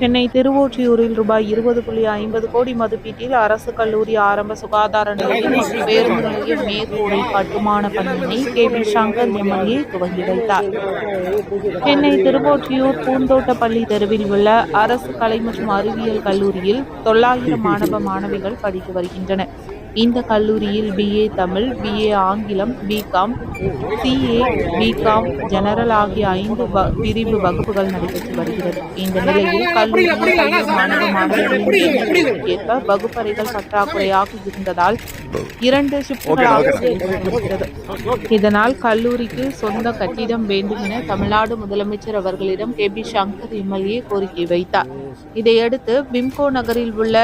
சென்னை திருவொற்றியூரில் ரூபாய் இருபது புள்ளி ஐம்பது கோடி மதிப்பீட்டில் அரசு கல்லூரி ஆரம்ப சுகாதார நிலையம் மற்றும் பேருந்து நிலைய மேற்கூரை கட்டுமான பணியினை கே. பி. சங்கர் எம்எல்ஏ துவங்கி வைத்தார். சென்னை திருவொற்றியூர் பூந்தோட்டப்பள்ளி தெருவில் உள்ள அரசு கலை மற்றும் அறிவியல் கல்லூரியில் தொள்ளாயிரம் மாணவ மாணவிகள் படித்து வருகின்றனர். இந்த கல்லூரியில் பிஏ தமிழ் பிஏ ஆங்கிலம் பிகாம் சிஏ பிகாம் ஜெனரல் ஆகிய ஐந்து பிரிவு வகுப்புகள் நடைபெற்று வருகிறது. இந்த நிலையில் கல்லூரியில் மாணவ எண்ணிக்கைக்கேற்ப வகுப்பறைகள் பற்றாக்குறையாக இருந்ததால் இரண்டு ஷிப்டுகளாக செயல்பட்டு வருகிறது இதனால் கல்லூரிக்கு சொந்த கட்டிடம் வேண்டும் என தமிழ்நாடு முதலமைச்சர் அவர்களிடம் கே பி சங்கர் எம்எல்ஏ கோரிக்கை வைத்தார். இதையடுத்து பிம்கோ நகரில் உள்ள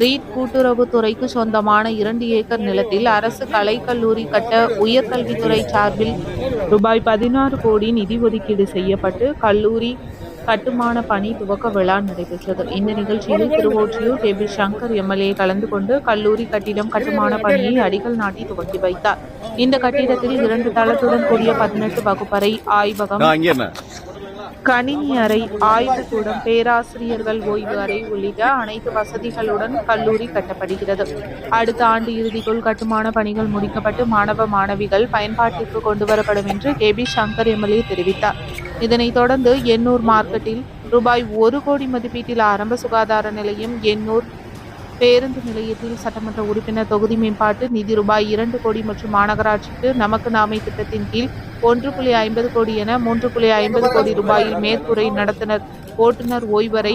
ரீட் கூட்டுறவுத்துறைக்கு சொந்தமான இரண்டு ஏக்கர் நிலத்தில் அரசு கலைக்கல்லூரி கட்ட உயர்கல்வித்துறை சார்பில் ரூபாய் பதினாறு கோடி நிதி ஒதுக்கீடு செய்யப்பட்டு கல்லூரி கட்டுமான பணி துவக்க விழா நடைபெற்றது. இந்த நிகழ்ச்சியில் Thiruvottiyur K. P. Shankar MLA கலந்து கொண்டு கல்லூரி கட்டிடம் கட்டுமான பணியை அடிக்கல் நாட்டி துவக்கி வைத்தார். இந்த கட்டிடத்தில் இரண்டு தளத்துடன் கூடிய பதினெட்டு வகுப்பறை ஆய்வகம் கணினி அறை ஆய்வுக்கூடம் பேராசிரியர்கள் ஓய்வு அறை உள்ளிட்ட அனைத்து வசதிகளுடன் கல்லூரி கட்டப்படுகிறது. அடுத்த ஆண்டு இறுதிக்குள் கட்டுமான பணிகள் முடிக்கப்பட்டு மாணவ மாணவிகள் பயன்பாட்டிற்கு கொண்டுவரப்படும் என்று கே. பி. சங்கர் எம்எல்ஏ தெரிவித்தார். இதனைத் தொடர்ந்து எண்ணூர் மார்க்கெட்டில் ரூபாய் ஒரு கோடி மதிப்பீட்டில் ஆரம்ப சுகாதார நிலையம் எண்ணூர் பேருந்து நிலையத்தில் சட்டமன்ற உறுப்பினர் தொகுதி மேம்பாட்டு நிதி ரூபாய் இரண்டு கோடி மற்றும் மாநகராட்சிக்கு நமக்கு நாமை திட்டத்தின் கீழ் ஒன்று புள்ளி ஐம்பது கோடி என மூன்று புள்ளி ஐம்பது கோடி ரூபாயில் மேற்கூரை நடத்தினர். ஓட்டுநர் ஓய்வரை